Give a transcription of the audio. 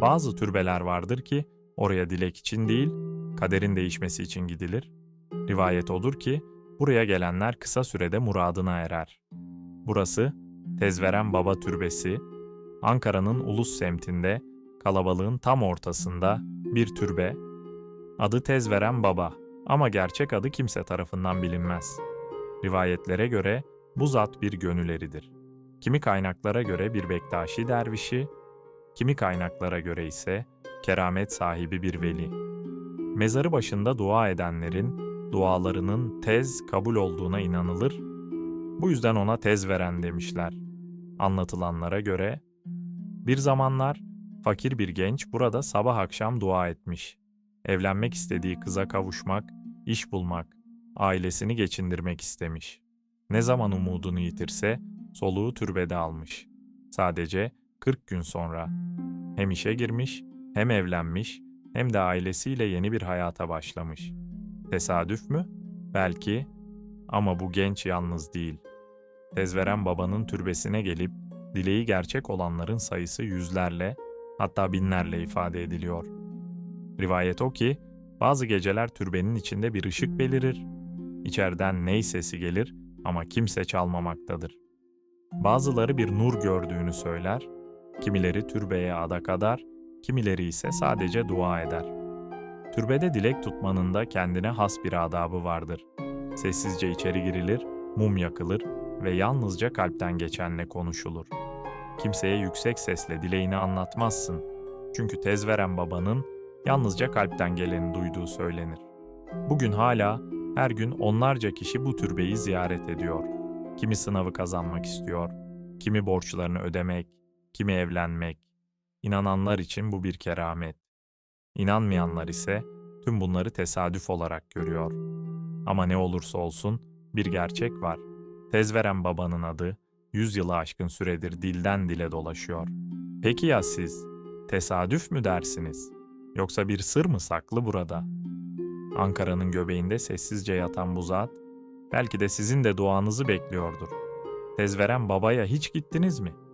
Bazı türbeler vardır ki oraya dilek için değil, kaderin değişmesi için gidilir. Rivayet odur ki buraya gelenler kısa sürede muradına erer. Burası Tezveren Baba Türbesi, Ankara'nın Ulus semtinde kalabalığın tam ortasında bir türbe. Adı Tezveren Baba ama gerçek adı kimse tarafından bilinmez. Rivayetlere göre bu zat bir gönüleridir. Kimi kaynaklara göre bir Bektaşi dervişi, kimi kaynaklara göre ise keramet sahibi bir veli. Mezarı başında dua edenlerin dualarının tez kabul olduğuna inanılır. Bu yüzden ona tez veren demişler. Anlatılanlara göre bir zamanlar fakir bir genç burada sabah akşam dua etmiş. Evlenmek istediği kıza kavuşmak, iş bulmak, ailesini geçindirmek istemiş. Ne zaman umudunu yitirse soluğu türbede almış. Sadece 40 gün sonra hem işe girmiş, hem evlenmiş, hem de ailesiyle yeni bir hayata başlamış. Tesadüf mü? Belki ama bu genç yalnız değil. Tezveren babanın türbesine gelip dileği gerçek olanların sayısı yüzlerle hatta binlerle ifade ediliyor. Rivayet o ki bazı geceler türbenin içinde bir ışık belirir. İçeriden ney sesi gelir ama kimse çalmamaktadır. Bazıları bir nur gördüğünü söyler, kimileri türbeye adak adar, kimileri ise sadece dua eder. Türbede dilek tutmanın da kendine has bir adabı vardır. Sessizce içeri girilir, mum yakılır ve yalnızca kalpten geçenle konuşulur. Kimseye yüksek sesle dileğini anlatmazsın. Çünkü tezveren babanın yalnızca kalpten geleni duyduğu söylenir. Bugün hala her gün onlarca kişi bu türbeyi ziyaret ediyor. Kimi sınavı kazanmak istiyor, kimi borçlarını ödemek, kimi evlenmek. İnananlar için bu bir keramet. İnanmayanlar ise tüm bunları tesadüf olarak görüyor. Ama ne olursa olsun bir gerçek var. Tezveren babanın adı 100 yılı aşkın süredir dilden dile dolaşıyor. Peki ya siz? Tesadüf mü dersiniz? Yoksa bir sır mı saklı burada? Ankara'nın göbeğinde sessizce yatan bu zat, belki de sizin de duanızı bekliyordur. Tezveren babaya hiç gittiniz mi?''